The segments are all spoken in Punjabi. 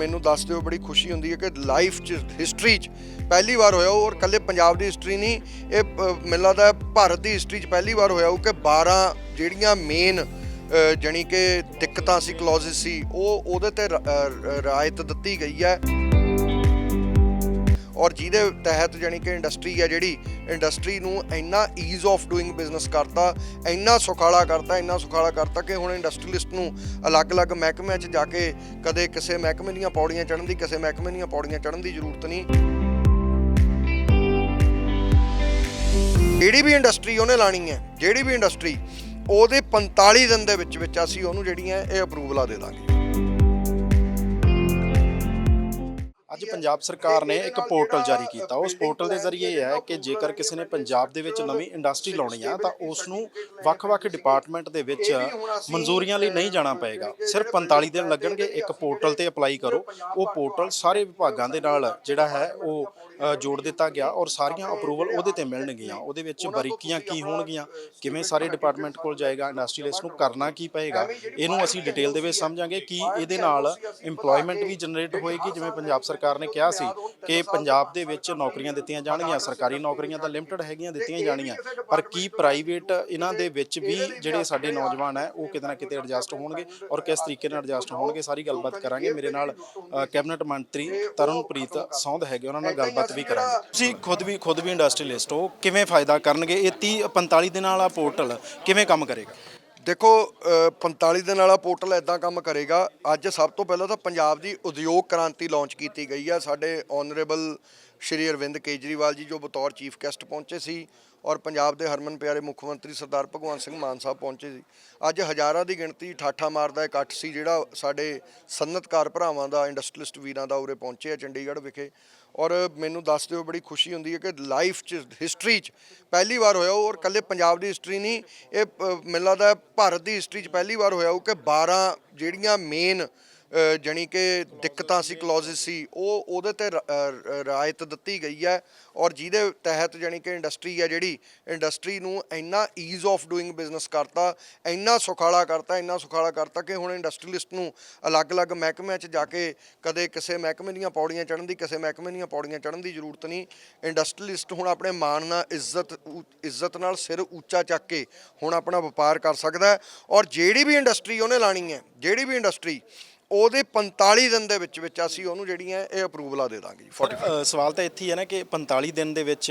ਮੈਨੂੰ ਦੱਸ ਦਿਓ, ਬੜੀ ਖੁਸ਼ੀ ਹੁੰਦੀ ਹੈ ਕਿ ਲਾਈਫ 'ਚ ਹਿਸਟਰੀ 'ਚ ਪਹਿਲੀ ਵਾਰ ਹੋਇਆ ਉਹ ਔਰ ਕੱਲੇ ਪੰਜਾਬ ਦੀ ਹਿਸਟਰੀ ਨਹੀਂ, ਇਹ ਮੈਨੂੰ ਲੱਗਦਾ ਭਾਰਤ ਦੀ ਹਿਸਟਰੀ 'ਚ ਪਹਿਲੀ ਵਾਰ ਹੋਇਆ ਉਹ ਕਿ 12 ਜਿਹੜੀਆਂ ਮੇਨ ਜਣੀ ਕਿ ਦਿੱਕਤਾਂ ਸੀ ਕਲੌਜ਼ਸ ਸੀ, ਉਹ ਉਹਦੇ ਤੇ ਰਾਇਤ ਦਿੱਤੀ ਗਈ ਹੈ। ਔਰ ਜਿਹਦੇ ਤਹਿਤ ਜਾਣੀ ਕਿ ਇੰਡਸਟਰੀ ਹੈ ਜਿਹੜੀ ਇੰਡਸਟਰੀ ਨੂੰ ਇੰਨਾ ਈਜ਼ ਆਫ ਡੂਇੰਗ ਬਿਜ਼ਨਸ ਕਰਤਾ, ਇੰਨਾ ਸੁਖਾਲਾ ਕਰਤਾ, ਇੰਨਾ ਸੁਖਾਲਾ ਕਰਤਾ ਕਿ ਹੁਣ ਇੰਡਸਟਰੀਲਿਸਟ ਨੂੰ ਅਲੱਗ-ਅਲੱਗ ਮਹਿਕਮਿਆਂ 'ਚ ਜਾ ਕੇ ਕਦੇ ਕਿਸੇ ਮਹਿਕਮੇ ਦੀਆਂ ਪੌੜੀਆਂ ਚੜ੍ਹਨ ਦੀ, ਕਿਸੇ ਮਹਿਕਮੇ ਦੀਆਂ ਪੌੜੀਆਂ ਚੜ੍ਹਨ ਦੀ ਜ਼ਰੂਰਤ ਨਹੀਂ। ਜਿਹੜੀ ਵੀ ਇੰਡਸਟਰੀ ਉਹਨੇ ਲਾਣੀ ਹੈ, ਜਿਹੜੀ ਵੀ ਇੰਡਸਟਰੀ ਉਹਦੇ 45 ਦਿਨ ਦੇ ਵਿੱਚ ਵਿੱਚ ਅਸੀਂ ਉਹਨੂੰ ਜਿਹੜੀਆਂ ਇਹ ਅਪਰੂਵਲਾਂ ਦੇ ਦਾਂਗੇ। ਅੱਜ ਪੰਜਾਬ ਸਰਕਾਰ ਨੇ ਇੱਕ ਪੋਰਟਲ ਜਾਰੀ ਕੀਤਾ। ਉਸ ਪੋਰਟਲ ਦੇ ਜ਼ਰੀਏ ਇਹ ਹੈ ਕਿ ਜੇਕਰ ਕਿਸੇ ਨੇ ਪੰਜਾਬ ਦੇ ਵਿੱਚ ਨਵੀਂ ਇੰਡਸਟਰੀ ਲਾਉਣੀ ਆ, ਤਾਂ ਉਸ ਨੂੰ ਵੱਖ-ਵੱਖ ਡਿਪਾਰਟਮੈਂਟ ਦੇ ਵਿੱਚ ਮਨਜ਼ੂਰੀਆਂ ਲਈ ਨਹੀਂ ਜਾਣਾ ਪਏਗਾ। ਸਿਰਫ 45 ਦਿਨ ਲੱਗਣਗੇ, ਇੱਕ ਪੋਰਟਲ ਤੇ ਅਪਲਾਈ ਕਰੋ। ਉਹ ਪੋਰਟਲ ਸਾਰੇ ਵਿਭਾਗਾਂ ਦੇ ਨਾਲ ਜਿਹੜਾ ਹੈ, ਉਹ ਜੋੜ ਦਿੱਤਾ ਗਿਆ ਔਰ ਸਾਰੀਆਂ ਅਪਰੂਵਲ ਉਹਦੇ ਤੇ ਮਿਲਣਗੀਆਂ। ਉਹਦੇ ਵਿੱਚ ਬਾਰੀਕੀਆਂ ਕੀ ਹੋਣਗੀਆਂ ਕਿਵੇਂ ਸਾਰੇ ਡਿਪਾਰਟਮੈਂਟ ਕੋਲ ਜਾਏਗਾ ਇੰਡਸਟਰੀਲਿਸਟ ਨੂੰ ਕਰਨਾ ਕੀ ਪਏਗਾ ਇਹਨੂੰ ਅਸੀਂ ਡਿਟੇਲ ਦੇ ਵਿੱਚ ਸਮਝਾਂਗੇ ਕਿ ਇਹਦੇ ਨਾਲ EMPLOYMENT ਵੀ ਜਨਰੇਟ ਹੋਏਗੀ ਜਿਵੇਂ ਪੰਜਾਬ ਸਰਕਾਰ ਨੇ ਕਿਹਾ ਸੀ ਕਿ ਪੰਜਾਬ ਦੇ ਵਿੱਚ ਨੌਕਰੀਆਂ ਦਿੱਤੀਆਂ ਜਾਣਗੀਆਂ ਸਰਕਾਰੀ ਨੌਕਰੀਆਂ ਤਾਂ ਲਿਮਟਿਡ ਹੈਗੀਆਂ ਦਿੱਤੀਆਂ ਜਾਣੀਆਂ ਪਰ ਕੀ ਪ੍ਰਾਈਵੇਟ ਇਹਨਾਂ ਦੇ ਵਿੱਚ ਵੀ ਜਿਹੜੇ ਸਾਡੇ ਨੌਜਵਾਨ ਹੈ ਉਹ ਕਿਤੇ ਨਾ ਕਿਤੇ ਐਡਜਸਟ ਹੋਣਗੇ ਔਰ ਕਿਸ ਤਰੀਕੇ ਨਾਲ ਐਡਜਸਟ ਹੋਣਗੇ ਸਾਰੀ ਗੱਲਬਾਤ ਕਰਾਂਗੇ। ਮੇਰੇ ਨਾਲ ਕੈਬਨਿਟ ਮੰਤਰੀ ਤਰਨਪ੍ਰੀਤ ਸੌਂਦ ਹੈਗੇ ਉਹਨਾਂ ਨਾਲ ਗੱਲਬਾਤ ਵੀ ਕਰਾਂਗੇ। ਤੁਸੀਂ ਖੁਦ ਵੀ ਖੁਦ ਵੀ ਇੰਡਸਟਰੀਲਿਸਟ ਹੋ ਕਿਵੇਂ ਫਾਇਦਾ ਕਰਨਗੇ? ਇਹ 30 45 ਦਿਨਾਂ ਵਾਲਾ ਪੋਰਟਲ ਕਿਵੇਂ ਕੰਮ ਕਰੇਗਾ? ਦੇਖੋ ਅ, 45 ਦਿਨ ਵਾਲਾ ਪੋਰਟਲ ਐਦਾਂ ਕੰਮ ਕਰੇਗਾ। ਅੱਜ ਸਭ ਤੋਂ ਪਹਿਲਾਂ ਤਾਂ ਪੰਜਾਬ ਦੀ ਉਦਯੋਗ ਕ੍ਰਾਂਤੀ ਲਾਂਚ ਕੀਤੀ ਗਈ ਆ। ਸਾਡੇ ਆਨਰੇਬਲ ਸ਼੍ਰੀ ਅਰਵਿੰਦ ਕੇਜਰੀਵਾਲ ਜੀ ਜੋ ਬਤੌਰ ਚੀਫ ਗੈਸਟ ਪਹੁੰਚੇ ਸੀ ਔਰ ਪੰਜਾਬ ਦੇ ਹਰਮਨ ਪਿਆਰੇ ਮੁੱਖ ਮੰਤਰੀ ਸਰਦਾਰ ਭਗਵੰਤ ਸਿੰਘ ਮਾਨ ਸਾਹਿਬ ਪਹੁੰਚੇ ਸੀ। ਅੱਜ ਹਜ਼ਾਰਾਂ ਦੀ ਗਿਣਤੀ ਠਾਠਾ ਮਾਰਦਾ ਇਕੱਠ ਸੀ ਜਿਹੜਾ ਸਾਡੇ ਸਨਅਤਕਾਰ ਭਰਾਵਾਂ ਦਾ ਇੰਡਸਟਰੀਲਿਸਟ ਵੀਰਾਂ ਦਾ ਉਰੇ ਪਹੁੰਚੇ ਆ ਚੰਡੀਗੜ੍ਹ ਵਿਖੇ। ਔਰ ਮੈਨੂੰ ਦੱਸ ਦਿਓ, ਬੜੀ ਖੁਸ਼ੀ ਹੁੰਦੀ ਹੈ ਕਿ ਲਾਈਫ 'ਚ, ਹਿਸਟਰੀ 'ਚ ਪਹਿਲੀ ਵਾਰ ਹੋਇਆ ਉਹ ਔਰ ਕੱਲੇ ਪੰਜਾਬ ਦੀ ਹਿਸਟਰੀ ਨਹੀਂ, ਇਹ ਮੈਨੂੰ ਲੱਗਦਾ ਭਾਰਤ ਦੀ ਹਿਸਟਰੀ 'ਚ ਪਹਿਲੀ ਵਾਰ ਹੋਇਆ ਉਹ ਕਿ 12 ਜਿਹੜੀਆਂ ਮੇਨ ਜਣੀ ਕਿ ਦਿੱਕਤਾਂ ਸੀ ਕਲੌਜ਼ਸ ਸੀ, ਉਹ ਉਹਦੇ ਤੇ ਰ- ਰਾਇਤ ਦਿੱਤੀ ਗਈ ਹੈ ਔਰ ਜਿਹਦੇ ਤਹਿਤ ਜਾਣੀ ਕਿ ਇੰਡਸਟਰੀ ਹੈ ਜਿਹੜੀ ਇੰਡਸਟਰੀ ਨੂੰ ਇੰਨਾ ਈਜ਼ ਆਫ ਡੂਇੰਗ ਬਿਜ਼ਨਸ ਕਰਤਾ, ਇੰਨਾ ਸੁਖਾਲਾ ਕਰਤਾ, ਇੰਨਾ ਸੁਖਾਲਾ ਕਰਤਾ ਕਿ ਹੁਣ ਇੰਡਸਟਰੀਲਿਸਟ ਨੂੰ ਅਲੱਗ-ਅਲੱਗ ਮਹਿਕਮਿਆਂ 'ਚ ਜਾ ਕੇ ਕਦੇ ਕਿਸੇ ਮਹਿਕਮੇ ਦੀਆਂ ਪੌੜੀਆਂ ਚੜ੍ਹਨ ਦੀ, ਕਿਸੇ ਮਹਿਕਮੇ ਦੀਆਂ ਪੌੜੀਆਂ ਚੜ੍ਹਨ ਦੀ ਜ਼ਰੂਰਤ ਨਹੀਂ। ਇੰਡਸਟਰੀਲਿਸਟ ਹੁਣ ਆਪਣੇ ਮਾਣ ਨਾਲ ਇੱਜ਼ਤ, ਉ- ਇੱਜ਼ਤ ਨਾਲ ਸਿਰ ਉੱਚਾ ਚੱਕ ਕੇ ਹੁਣ ਆਪਣਾ ਵਪਾਰ ਕਰ ਸਕਦਾ ਔਰ ਜਿਹੜੀ ਵੀ ਇੰਡਸਟਰੀ ਉਹਨੇ ਲਾਣੀ ਹੈ, ਜਿਹੜੀ ਵੀ ਇੰਡਸਟਰੀ ਉਹਦੇ 45 ਦਿਨ ਦੇ ਵਿੱਚ ਵਿੱਚ ਅਸੀਂ ਉਹਨੂੰ ਜਿਹੜੀਆਂ ਇਹ ਅਪਰੂਵਲਾਂ ਦੇ ਦਾਂਗੇ ਜੀ 40 ਅ, ਸਵਾਲ ਤਾਂ ਇੱਥੇ ਹੀ ਹੈ ਨਾ ਕਿ 45 ਦਿਨ ਦੇ ਵਿੱਚ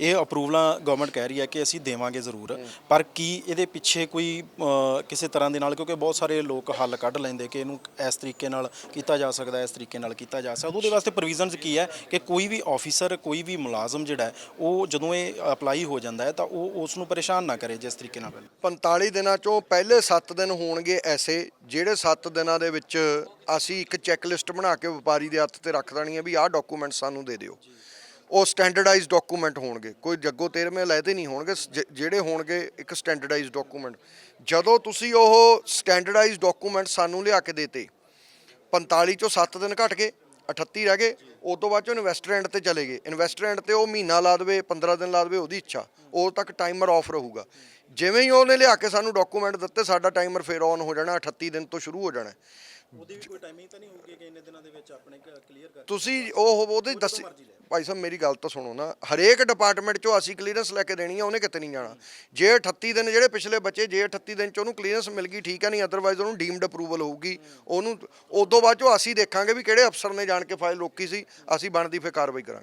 ਇਹ ਅਪਰੂਵਲਾਂ ਗਵਰਨਮੈਂਟ ਕਹਿ ਰਹੀ ਹੈ ਕਿ ਅਸੀਂ ਦੇਵਾਂਗੇ ਜ਼ਰੂਰ। ਪਰ ਕੀ ਇਹਦੇ ਪਿੱਛੇ ਕੋਈ ਅ, ਕਿਸੇ ਤਰ੍ਹਾਂ ਦੇ ਨਾਲ ਕਿਉਂਕਿ ਬਹੁਤ ਸਾਰੇ ਲੋਕ ਹੱਲ ਕੱਢ ਲੈਂਦੇ ਕਿ ਇਹਨੂੰ ਇਸ ਤਰੀਕੇ ਨਾਲ ਕੀਤਾ ਜਾ ਸਕਦਾ ਇਸ ਤਰੀਕੇ ਨਾਲ ਕੀਤਾ ਜਾ ਸਕਦਾ ਉਹਦੇ ਵਾਸਤੇ ਪ੍ਰੋਵੀਜ਼ਨਸ ਕੀ ਹੈ ਕਿ ਕੋਈ ਵੀ ਆਫੀਸਰ ਕੋਈ ਵੀ ਮੁਲਾਜ਼ਮ ਜਿਹੜਾ ਹੈ, ਉਹ ਜਦੋਂ ਇਹ ਅਪਲਾਈ ਹੋ ਜਾਂਦਾ ਹੈ ਤਾਂ ਉਹ ਉਸ ਨੂੰ ਪਰੇਸ਼ਾਨ ਨਾ ਕਰੇ ਜਿਸ ਤਰੀਕੇ ਨਾਲ। 45 ਦਿਨਾਂ ਚੋਂ ਪਹਿਲੇ 7 ਦਿਨ ਹੋਣਗੇ ਐਸੇ ਜਿਹੜੇ 7 ਦਿਨਾਂ ਦੇ ਵਿੱਚ ਅਸੀਂ ਇੱਕ ਚੈੱਕ ਲਿਸਟ ਬਣਾ ਕੇ ਵਪਾਰੀ ਦੇ ਹੱਥ ਤੇ ਰੱਖ ਦੇਣੀ ਹੈ ਵੀ ਆਹ ਡਾਕੂਮੈਂਟ ਸਾਨੂੰ ਦੇ ਦਿਓ। ਉਹ ਸਟੈਂਡਰਡਾਈਜ਼ ਡਾਕੂਮੈਂਟ ਹੋਣਗੇ। ਕੋਈ ਜੱਗੋ ਤੇਰਵੇਂ ਲੈਦੇ ਨਹੀਂ ਹੋਣਗੇ। ਜ- ਜਿਹੜੇ ਹੋਣਗੇ, ਇੱਕ ਸਟੈਂਡਰਡਾਈਜ਼ ਡਾਕੂਮੈਂਟ ਜਦੋਂ ਤੁਸੀਂ ਉਹ ਸਟੈਂਡਰਡਾਈਜ਼ ਡਾਕੂਮੈਂਟ ਸਾਨੂੰ ਲਿਆ ਕੇ ਦੇਤੇ 45 ਚੋਂ 7 ਦਿਨ ਘਟ ਗਏ। 38 ਰਹਿ ਗਏ ਉਸ ਤੋਂ ਬਾਅਦ ਚੋਂ ਇਨਵੈਸਟਰ ਐਂਡ ਤੇ ਚਲੇ ਗਏ। ਇਨਵੈਸਟਰ ਐਂਡ ਤੇ ਉਹ ਮਹੀਨਾ ਲਾ ਦੇਵੇ 15 ਦਿਨ ਲਾ ਦੇਵੇ, ਉਹਦੀ ਇੱਛਾ। ਉਦੋਂ ਤੱਕ ਟਾਈਮਰ ਆਫ ਰਹੂਗਾ। ਜਿਵੇਂ ਹੀ ਉਹਨੇ ਲਿਆ ਕੇ ਸਾਨੂੰ ਡਾਕੂਮੈਂਟ ਦਿੱਤੇ, ਸਾਡਾ ਟਾਈਮਰ ਫੇਰ ਔਨ ਹੋ ਜਾਣਾ 38 ਦਿਨ ਤੋਂ ਸ਼ੁਰੂ ਹੋ ਜਾਣਾ। ਉਹਦੀ ਵੀ ਕੋਈ ਟਾਈਮਿੰਗ ਤਾਂ ਨਹੀਂ ਹੋਊਗੀ ਕਿ ਇੰਨੇ ਦਿਨਾਂ ਦੇ ਵਿੱਚ ਆਪਣੇ ਕਲੀਅਰ ਕਰ ਤੁਸੀਂ ਉਹ ਉਹਦੇ ਦੱਸ ਭਾਈ ਸਾਹਿਬ ਮੇਰੀ ਗੱਲ ਤਾਂ ਸੁਣੋ ਨਾ। ਹਰੇਕ ਡਿਪਾਰਟਮੈਂਟ ਚੋਂ ਅਸੀਂ ਕਲੀਅਰੈਂਸ ਲੈ ਕੇ ਦੇਣੀ ਆ ਉਹਨੇ ਕਿਤੇ ਨਹੀਂ ਜਾਣਾ। ਜੇ 38 ਦਿਨ ਜਿਹੜੇ ਪਿਛਲੇ ਬੱਚੇ ਜੇ 38 ਦਿਨ ਚ ਉਹਨੂੰ ਕਲੀਅਰੈਂਸ ਮਿਲ ਗਈ ਠੀਕ ਹੈ ਨਹੀਂ ਅਦਰਵਾਈਜ਼ ਉਹਨੂੰ ਡੀਮਡ ਅਪਰੂਵਲ ਹੋਊਗੀ। ਉਹਨੂੰ ਉਦੋਂ ਬਾਅਦ ਚੋਂ ਅਸੀਂ ਦੇਖਾਂਗੇ ਵੀ ਕਿਹੜੇ ਅਫਸਰ ਨੇ ਜਾਣ ਕੇ ਫਾਈਲ ਰੋਕੀ ਸੀ। ਅਸੀਂ ਬਣਦੀ ਫਿਰ ਕਾਰਵਾਈ ਕਰਾਂਗੇ।